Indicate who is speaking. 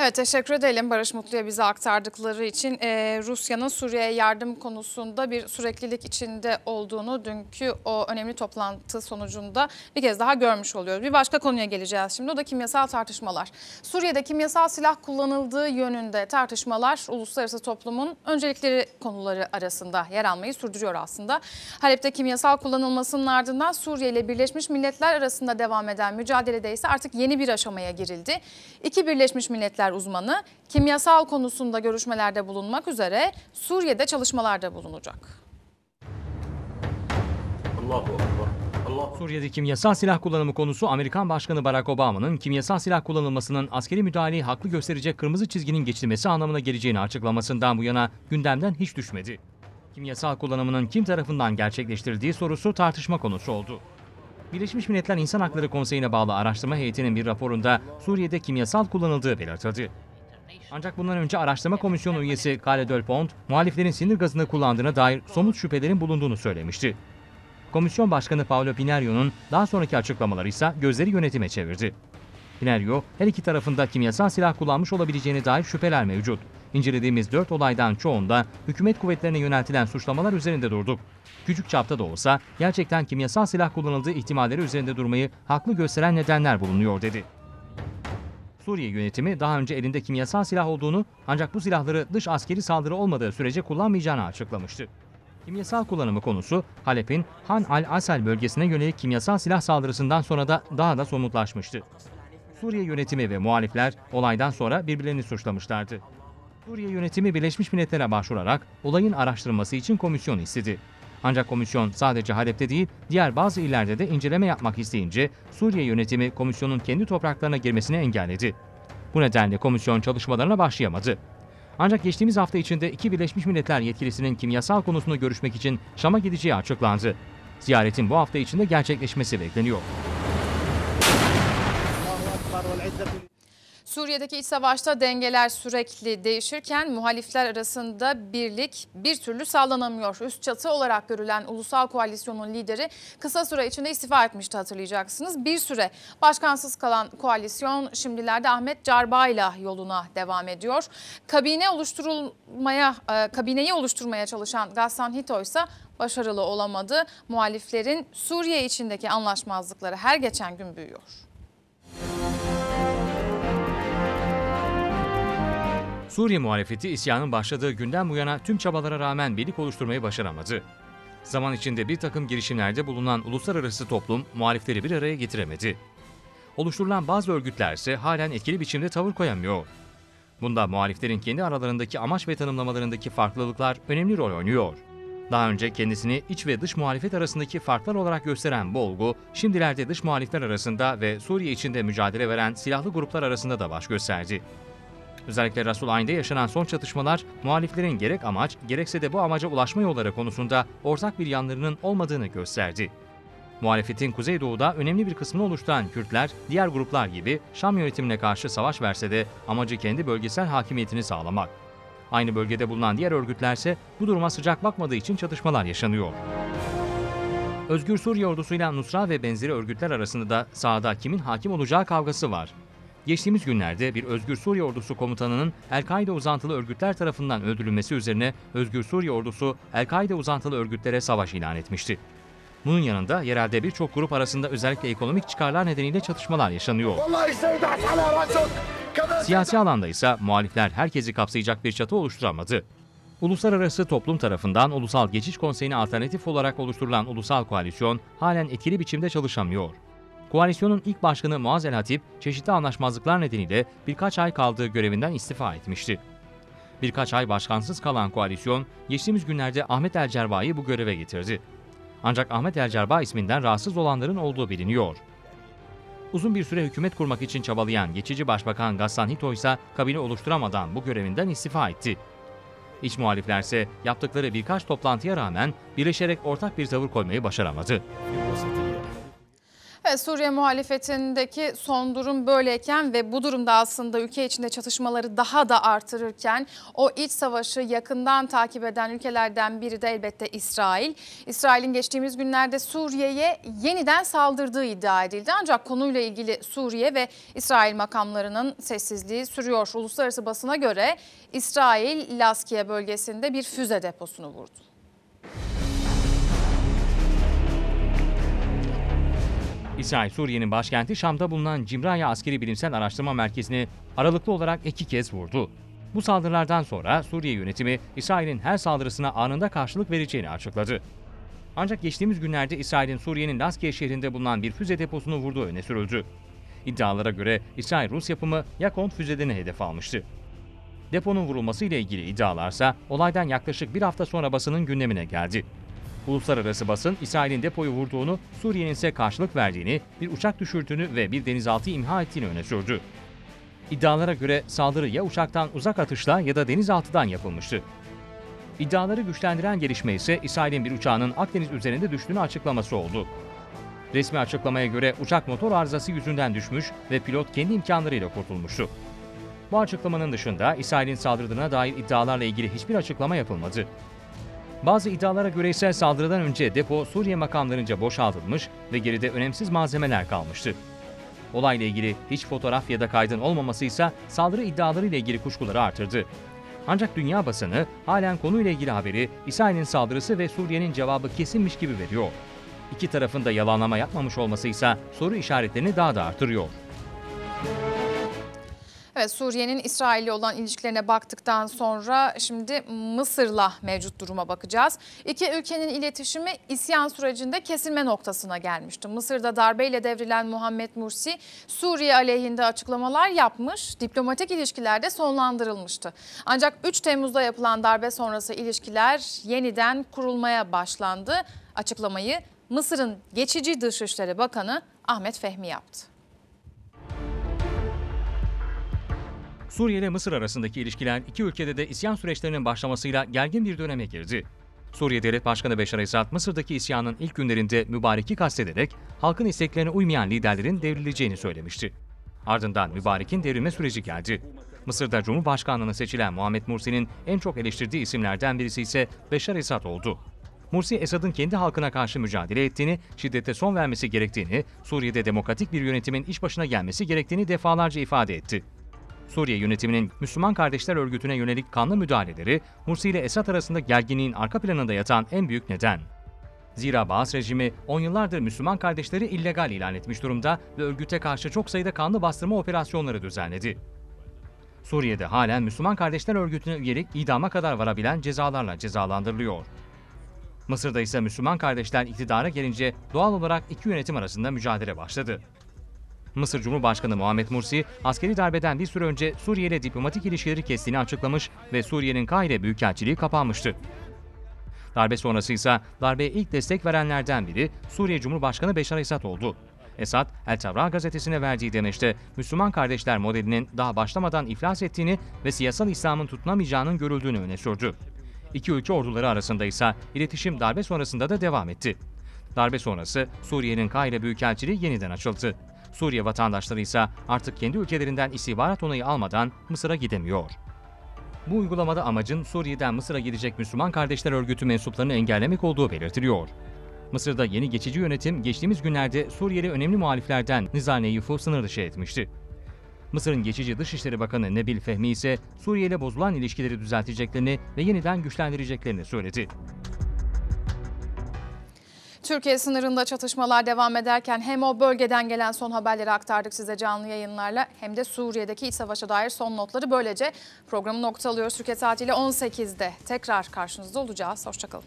Speaker 1: Evet teşekkür edelim Barış Mutlu'ya bize aktardıkları için. Ee, Rusya'nın Suriye'ye yardım konusunda bir süreklilik içinde olduğunu dünkü o önemli toplantı sonucunda bir kez daha görmüş oluyoruz. Bir başka konuya geleceğiz şimdi o da kimyasal tartışmalar. Suriye'de kimyasal silah kullanıldığı yönünde tartışmalar uluslararası toplumun öncelikleri konuları arasında yer almayı sürdürüyor aslında. Halep'te kimyasal kullanılmasının ardından Suriye ile Birleşmiş Milletler arasında devam eden mücadelede ise artık yeni bir aşamaya girildi. İki Birleşmiş Milletler uzmanı kimyasal konusunda görüşmelerde bulunmak üzere Suriye'de çalışmalarda bulunacak.
Speaker 2: Allahu. Allah
Speaker 3: Suriye'de kimyasal silah kullanımı konusu Amerikan Başkanı Barack Obama'nın kimyasal silah kullanılmasının askeri müdahaleyi haklı gösterecek kırmızı çizginin geçilmesi anlamına geleceğini açıklamasından bu yana gündemden hiç düşmedi. Kimyasal kullanımının kim tarafından gerçekleştirildiği sorusu tartışma konusu oldu. Birleşmiş Milletler İnsan Hakları Konseyi'ne bağlı araştırma heyetinin bir raporunda Suriye'de kimyasal kullanıldığı belirtildi. Ancak bundan önce araştırma komisyonu üyesi Kale Delpont, muhaliflerin sinir gazını kullandığına dair somut şüphelerin bulunduğunu söylemişti. Komisyon Başkanı Paolo Pinario'nun daha sonraki açıklamaları ise gözleri yönetime çevirdi. Pinario, her iki tarafında kimyasal silah kullanmış olabileceğine dair şüpheler mevcut. İncelediğimiz dört olaydan çoğunda hükümet kuvvetlerine yöneltilen suçlamalar üzerinde durduk. Küçük çapta da olsa gerçekten kimyasal silah kullanıldığı ihtimalleri üzerinde durmayı haklı gösteren nedenler bulunuyor dedi. Suriye yönetimi daha önce elinde kimyasal silah olduğunu ancak bu silahları dış askeri saldırı olmadığı sürece kullanmayacağını açıklamıştı. Kimyasal kullanımı konusu Halep'in Han al-Asal bölgesine yönelik kimyasal silah saldırısından sonra da daha da somutlaşmıştı. Suriye yönetimi ve muhalifler olaydan sonra birbirlerini suçlamışlardı. Suriye yönetimi Birleşmiş Milletler'e başvurarak olayın araştırılması için komisyon istedi. Ancak komisyon sadece Halep'te değil, diğer bazı illerde de inceleme yapmak isteyince Suriye yönetimi komisyonun kendi topraklarına girmesini engelledi. Bu nedenle komisyon çalışmalarına başlayamadı. Ancak geçtiğimiz hafta içinde iki Birleşmiş Milletler yetkilisinin kimyasal konusunu görüşmek için Şam'a gideceği açıklandı. Ziyaretin bu hafta içinde gerçekleşmesi bekleniyor.
Speaker 1: Suriye'deki iç savaşta dengeler sürekli değişirken muhalifler arasında birlik bir türlü sağlanamıyor. Üst çatı olarak görülen ulusal koalisyonun lideri kısa süre içinde istifa etmişti hatırlayacaksınız. Bir süre başkansız kalan koalisyon şimdilerde Ahmet Carba'yla yoluna devam ediyor. Kabine oluşturulmaya, e, kabineyi oluşturmaya çalışan Gassan Hito ise başarılı olamadı. Muhaliflerin Suriye içindeki anlaşmazlıkları her geçen gün büyüyor.
Speaker 3: Suriye muhalefeti isyanın başladığı günden bu yana tüm çabalara rağmen birlik oluşturmayı başaramadı. Zaman içinde bir takım girişimlerde bulunan uluslararası toplum muhalifleri bir araya getiremedi. Oluşturulan bazı örgütler ise halen etkili biçimde tavır koyamıyor. Bunda muhaliflerin kendi aralarındaki amaç ve tanımlamalarındaki farklılıklar önemli rol oynuyor. Daha önce kendisini iç ve dış muhalefet arasındaki farklar olarak gösteren bu olgu, şimdilerde dış muhalifler arasında ve Suriye içinde mücadele veren silahlı gruplar arasında da baş gösterdi. Özellikle Rasul Ayn'de yaşanan son çatışmalar muhaliflerin gerek amaç gerekse de bu amaca ulaşma yolları konusunda ortak bir yanlarının olmadığını gösterdi. Muhalefetin Kuzeydoğu'da önemli bir kısmını oluşturan Kürtler, diğer gruplar gibi Şam yönetimine karşı savaş verse de amacı kendi bölgesel hakimiyetini sağlamak. Aynı bölgede bulunan diğer örgütlerse bu duruma sıcak bakmadığı için çatışmalar yaşanıyor. Özgür Suriye ordusuyla Nusra ve benzeri örgütler arasında da sahada kimin hakim olacağı kavgası var. Geçtiğimiz günlerde bir Özgür Suriye Ordusu komutanının El-Kaide uzantılı örgütler tarafından öldürülmesi üzerine Özgür Suriye Ordusu El-Kaide uzantılı örgütlere savaş ilan etmişti. Bunun yanında yerelde birçok grup arasında özellikle ekonomik çıkarlar nedeniyle çatışmalar yaşanıyor. Siyasi alanda ise muhalifler herkesi kapsayacak bir çatı oluşturamadı. Uluslararası toplum tarafından Ulusal Geçiş Konseyi'ne alternatif olarak oluşturulan ulusal koalisyon halen etkili biçimde çalışamıyor. Koalisyonun ilk başkanı Muaz Hatip, çeşitli anlaşmazlıklar nedeniyle birkaç ay kaldığı görevinden istifa etmişti. Birkaç ay başkansız kalan koalisyon, geçtiğimiz günlerde Ahmet El Cerba'yı bu göreve getirdi. Ancak Ahmet El Cerba isminden rahatsız olanların olduğu biliniyor. Uzun bir süre hükümet kurmak için çabalayan geçici başbakan Gassan Hito ise kabine oluşturamadan bu görevinden istifa etti. İç muhaliflerse yaptıkları birkaç toplantıya rağmen birleşerek ortak bir tavır koymayı başaramadı.
Speaker 1: Evet, Suriye muhalefetindeki son durum böyleyken ve bu durumda aslında ülke içinde çatışmaları daha da artırırken o iç savaşı yakından takip eden ülkelerden biri de elbette İsrail. İsrail'in geçtiğimiz günlerde Suriye'ye yeniden saldırdığı iddia edildi. Ancak konuyla ilgili Suriye ve İsrail makamlarının sessizliği sürüyor. Uluslararası basına göre İsrail Laskiye bölgesinde bir füze deposunu vurdu.
Speaker 3: İsrail, Suriye'nin başkenti Şam'da bulunan Cimraya Askeri Bilimsel Araştırma Merkezi'ni aralıklı olarak iki kez vurdu. Bu saldırılardan sonra Suriye yönetimi İsrail'in her saldırısına anında karşılık vereceğini açıkladı. Ancak geçtiğimiz günlerde İsrail'in Suriye'nin Laskiye şehrinde bulunan bir füze deposunu vurduğu öne sürüldü. İddialara göre İsrail Rus yapımı Yakond füzelerini hedef almıştı. Deponun vurulması ile ilgili iddialarsa olaydan yaklaşık bir hafta sonra basının gündemine geldi. Uluslararası basın İsrail'in depoyu vurduğunu, Suriye'nin ise karşılık verdiğini, bir uçak düşürdüğünü ve bir denizaltı imha ettiğini öne sürdü. İddialara göre saldırı ya uçaktan uzak atışla ya da denizaltıdan yapılmıştı. İddiaları güçlendiren gelişme ise İsrail'in bir uçağının Akdeniz üzerinde düştüğünü açıklaması oldu. Resmi açıklamaya göre uçak motor arızası yüzünden düşmüş ve pilot kendi imkanlarıyla kurtulmuştu. Bu açıklamanın dışında İsrail'in saldırdığına dair iddialarla ilgili hiçbir açıklama yapılmadı. Bazı iddialara göre ise saldırıdan önce depo Suriye makamlarınca boşaltılmış ve geride önemsiz malzemeler kalmıştı. Olayla ilgili hiç fotoğraf ya da kaydın olmaması ise saldırı iddiaları ile ilgili kuşkuları artırdı. Ancak dünya basını halen konuyla ilgili haberi İsrail'in saldırısı ve Suriye'nin cevabı kesinmiş gibi veriyor. İki tarafın da yalanlama yapmamış olması ise soru işaretlerini daha da artırıyor.
Speaker 1: Evet Suriye'nin İsrail'le olan ilişkilerine baktıktan sonra şimdi Mısır'la mevcut duruma bakacağız. İki ülkenin iletişimi isyan sürecinde kesilme noktasına gelmişti. Mısır'da darbeyle devrilen Muhammed Mursi Suriye aleyhinde açıklamalar yapmış, diplomatik ilişkiler de sonlandırılmıştı. Ancak 3 Temmuz'da yapılan darbe sonrası ilişkiler yeniden kurulmaya başlandı. Açıklamayı Mısır'ın geçici Dışişleri Bakanı Ahmet Fehmi yaptı.
Speaker 3: Suriye ile Mısır arasındaki ilişkiler iki ülkede de isyan süreçlerinin başlamasıyla gergin bir döneme girdi. Suriye Devlet Başkanı Beşar Esad, Mısır'daki isyanın ilk günlerinde Mübarek'i kastederek halkın isteklerine uymayan liderlerin devrileceğini söylemişti. Ardından Mübarek'in devrilme süreci geldi. Mısır'da Cumhurbaşkanlığına seçilen Muhammed Mursi'nin en çok eleştirdiği isimlerden birisi ise Beşar Esad oldu. Mursi, Esad'ın kendi halkına karşı mücadele ettiğini, şiddete son vermesi gerektiğini, Suriye'de demokratik bir yönetimin iş başına gelmesi gerektiğini defalarca ifade etti. Suriye yönetiminin Müslüman Kardeşler Örgütü'ne yönelik kanlı müdahaleleri, Mursi ile Esad arasında gerginliğin arka planında yatan en büyük neden. Zira Baas rejimi 10 yıllardır Müslüman kardeşleri illegal ilan etmiş durumda ve örgüte karşı çok sayıda kanlı bastırma operasyonları düzenledi. Suriye'de halen Müslüman Kardeşler Örgütü'ne üyelik idama kadar varabilen cezalarla cezalandırılıyor. Mısır'da ise Müslüman kardeşler iktidara gelince doğal olarak iki yönetim arasında mücadele başladı. Mısır Cumhurbaşkanı Muhammed Mursi, askeri darbeden bir süre önce Suriye ile diplomatik ilişkileri kestiğini açıklamış ve Suriye'nin Kahire Büyükelçiliği kapanmıştı. Darbe sonrası ise darbeye ilk destek verenlerden biri Suriye Cumhurbaşkanı Beşar Esad oldu. Esad, El Tavra gazetesine verdiği demeçte Müslüman kardeşler modelinin daha başlamadan iflas ettiğini ve siyasal İslam'ın tutunamayacağının görüldüğünü öne sürdü. İki ülke orduları arasında ise iletişim darbe sonrasında da devam etti. Darbe sonrası Suriye'nin Kahire Büyükelçiliği yeniden açıldı. Suriye vatandaşları ise artık kendi ülkelerinden istihbarat onayı almadan Mısır'a gidemiyor. Bu uygulamada amacın Suriye'den Mısır'a gidecek Müslüman Kardeşler Örgütü mensuplarını engellemek olduğu belirtiliyor. Mısır'da yeni geçici yönetim geçtiğimiz günlerde Suriyeli önemli muhaliflerden Nizar Neyuf'u sınır dışı etmişti. Mısır'ın geçici Dışişleri Bakanı Nebil Fehmi ise Suriye ile bozulan ilişkileri düzelteceklerini ve yeniden güçlendireceklerini söyledi.
Speaker 1: Türkiye sınırında çatışmalar devam ederken hem o bölgeden gelen son haberleri aktardık size canlı yayınlarla hem de Suriye'deki iç savaşa dair son notları böylece programı noktalıyoruz. Türkiye saatiyle 18'de tekrar karşınızda olacağız. Hoşçakalın.